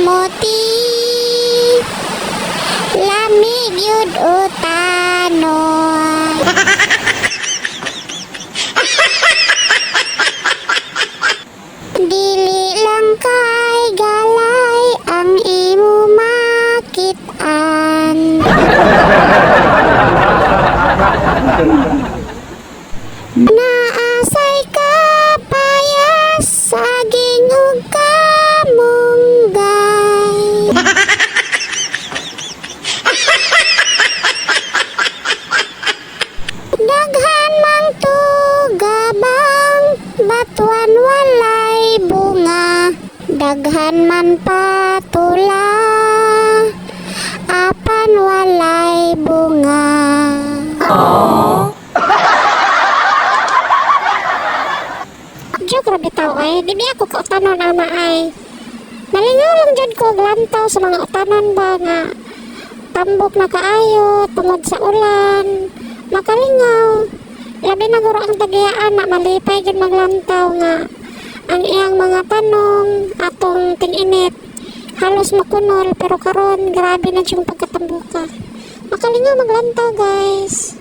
kamuti Lamig yun utanon Dili lang kay galay ang imo makitan Na batuan walay bunga Daghan man patula apan walay bunga? Joke ra bitaw ay di ako ka utanon ana ay Nalingaw lang jud ko og lantaw sa mga utanon ba nga tambok na kaayo tungod sa ulan makalingaw labi na guro ang tagiyaan na malipay gid maglantaw nga. Ang iyang mga tanong atong ting-init halos makunol pero karon grabe na siyang pagkatambuka. Makalingaw maglantaw guys